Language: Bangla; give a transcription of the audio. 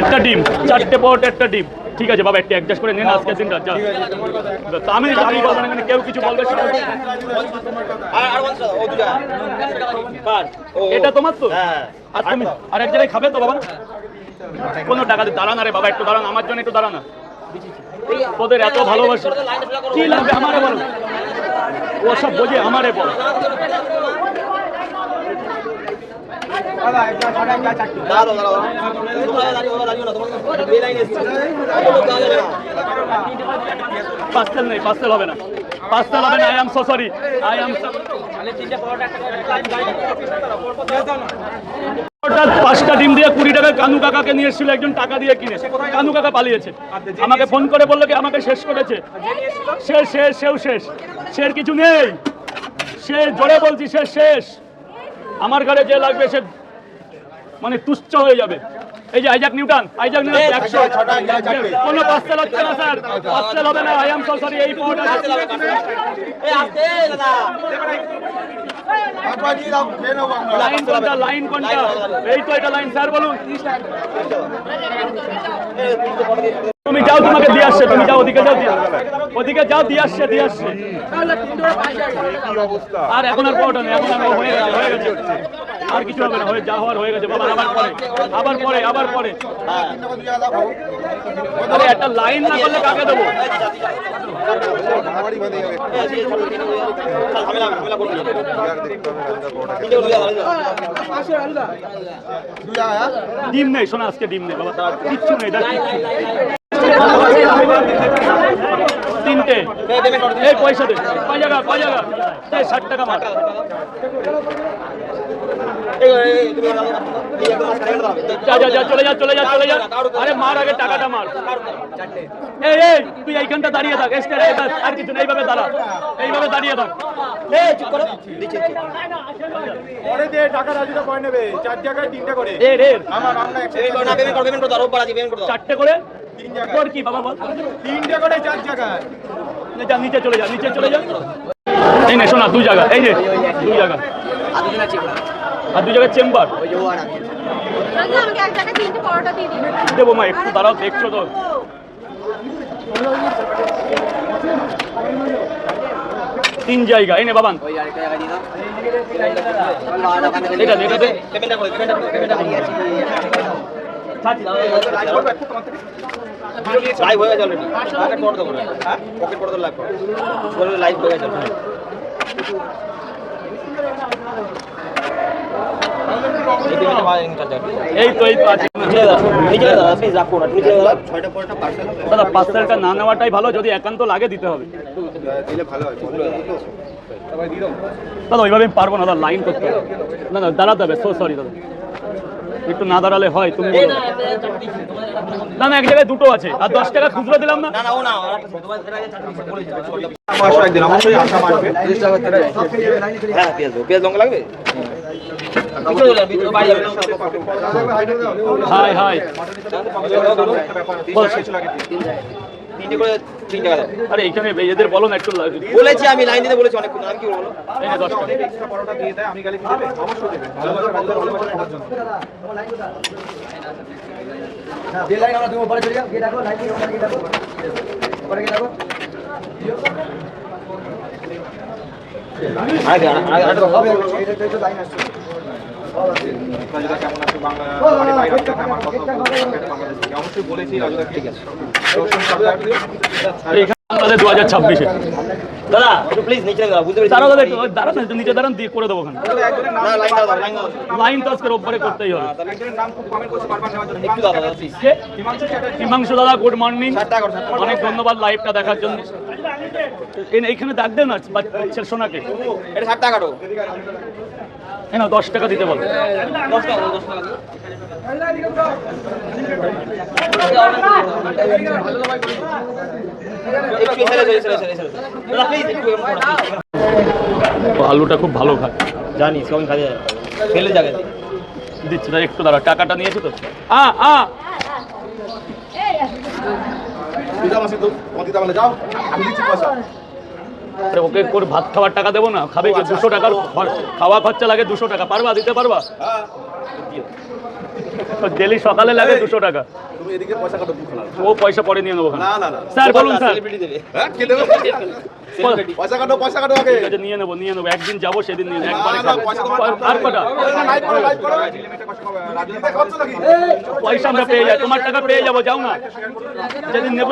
একটা ডিম, চারটে পট একটা ডিম। ঠিক আছে, বাবা, একটু অ্যাডজাস্ট করে নিন আজকের দিনটা, যা। আমি আমি বলব না কেউ কিছু বলবে না। এটা তোমার তো? হ্যাঁ। আর এক জায়গায় খাবে তো, বাবা? কোনো টাকা দিয়ে দাঁড়ান আরে বাবা, একটু দাঁড়ান আমার জন্য একটু দাঁড়ানা তোদের এত ভালোবাসি। কি লাগবে আমারে বলো? ও সব বোঝে আমারে বল দাঁড়াও দাঁড়াও তোমরা দাঁড়িয়ে ওরা দাঁড়িয়ে না তোমার বে লাইন এসছে দাঁড়াও যাবে না পাস্তেল নেই পাস্তেল হবে না। হবে না I am so sorry I am পাঁচটা ডিম দিয়ে কুড়ি টাকা কানু কাকাকে নিয়ে এসেছিল, একজন টাকা দিয়ে কিনে। কানু কাকা পালিয়েছে। আমাকে ফোন করে বলল কি, আমাকে শেষ করেছে। সে শেষ সেও শেষ। শের কিছু নেই। সে জোরে বলছি, সে শেষ। আমার ঘরে যে লাগবে, সে মানে তুচ্ছ হয়ে যাবে। এই যে আইজাক নিউটন আইজাক নিউটন একশো কোনো পাস্তেল হচ্ছে না স্যার। পাস্তেল হবে না আই এম সো সরি এই লাইন কোনটা লাইন কোনটা? এই তো এটা লাইন স্যার বলুন। তুমি যাও তোমাকে দিয়ে আসছে তুমি যাও ওদিকে যাও দিয়ে ওদিকে যাও দিয়ে আসছে দিয়ে আসছে। আর এখন আর পাওয়াটা নেই এখন আর হয়ে গেছে হয়ে গেছে। আর কিছু হবে না যা হওয়ার হয়ে গেছে, বাবা, আবার পরে আবার পরে আবার পরে। একটা লাইন না করলে কাকে দেবো? ডিম নেই, শোনা, আজকে ডিম নেই, বাবা, কিচ্ছু নেই তিনটে। এই, পয়সা দে জায়গা কয় জায়গা এই ষাট টাকা মার। যা যা যা চলে যা চলে যা চলে যা। আরে মার আগে টাকাটা মার। এই এই তুই এইখানটা দাঁড়িয়ে থাক আর কিছু এইভাবে দাঁড়া এইভাবে দাঁড়িয়ে থাক। এই চুপ করো। পরে টাকা রাজুটা করে নেবে। চার জায়গায় তিনটা করে। এ রে আমার আমরা পেমেন্ট করো পেমেন্ট করো পেমেন্ট করো পেমেন্ট করো। চারটে করে? তিন জায়গায়। তোর কি বাবা বল। তিনটা করে চার জায়গায়। যা নিচে চলে যা নিচে চলে যা। এই নে শোনা দুই জায়গা এই যে দুই জায়গা। আর চেম্বার। আমাকে এক জায়গায় তিনটে পরোটা দিয়ে দিন। দেবো মা একটু দাঁড়াও দেখছ তো। তিন জায়গা এই নে বাবান। এটা এটা দে। লাইভ হয়ে গেছে অলরেডি পকেট পড়ে দেবো পকেট পড়ে লাইভ করো। লাইভ হয়ে গেছে। এই তো এই তো আছে নিচে দাও নিচে দাও প্লিজ রাখো না নিচে দাও ছয়টা পরটা পার্সেল দাদা পার্সেলটা না নেওয়াটাই ভালো, যদি একান্ত লাগে দিতে হবে। দাদা ওইভাবে আমি পারব না দাদা লাইন করতে না না দাঁড়াতে হবে। সো সরি দাদা একটু না দাঁড়ালে হয় তুমি না না এক জায়গায় দুটো আছে আর দশ টাকা খুচরো দিলাম না পেঁয়াজ লঙ্কা লাগবে চলে হাই হাই। আরে এদের বলো না একটু বলেছি আমি লাইন দিতে বলেছি অনেকক্ষণ। আমি কি বলব? এই নে দশ টাকা এক্সট্রা পরোটা দিয়ে দেয় আমি গেলে কি দেবে অবশ্যই দেবে ভালোবাসা ভালোবাসা ভালোবাসা করার জন্য আগে আগে আগে রাজুদা কেমন আছে বাংলা বাড়ি ভাই রাজুদাকে আমার কথা বাংলাদেশ থেকে অবশ্যই বলেছি রাজুদা ঠিক আছে। রোশন সাবধান এইখানে আমাদের দু হাজার ছাব্বিশে। দাদা একটু প্লিজ নিচে দাও বুঝতে পেরেছি। দাঁড়াও দাদা একটু দাঁড়ান একটু নিচে দাঁড়ান দিয়ে করে দেবো ওখানে। লাইন দাও লাইন দাও। লাইন তো আজকে রোববারে করতেই হবে। জন্য একটু দাও দাদা? হিমাংশু দাদা গুড মর্নিং করো। অনেক ধন্যবাদ লাইভটা দেখার জন্য। এই- এইখানে ডাক দেন না সোনাকে। এটা ষাট টাকা না দশ টাকা দিতে বল। দশ টাকা দাও, দশ টাকা দিও। আলুটা খুব ভালো খায়। জানি সবাই খাই ফেলে যাবে দিচ্ছি না একটু দাঁড়া টাকাটা নিয়েছি তো? আ আমি দিচ্ছি পয়সা। ওকে করে ভাত খাওয়ার টাকা দেবো না খাবে কি? দুশো টাকার খাওয়া খরচা লাগে দুশো টাকা পারবা দিতে পারবা ডেলি সকালে লাগে দুশো টাকা পয়সা ও পয়সা পরে নিয়ে নেব স্যার বলুন স্যার সেলিব্রিটি দেবে হ্যাঁ কে দেবে পয়সা কাটো পয়সা কাটো আগে নিয়ে নেব নিয়ে নেব একদিন যাব সেদিন নিয়ে একবারে আর কটা পয়সা আমরা পেয়ে যাই তোমার টাকা পেয়ে যাব যাও না যেদিন নেব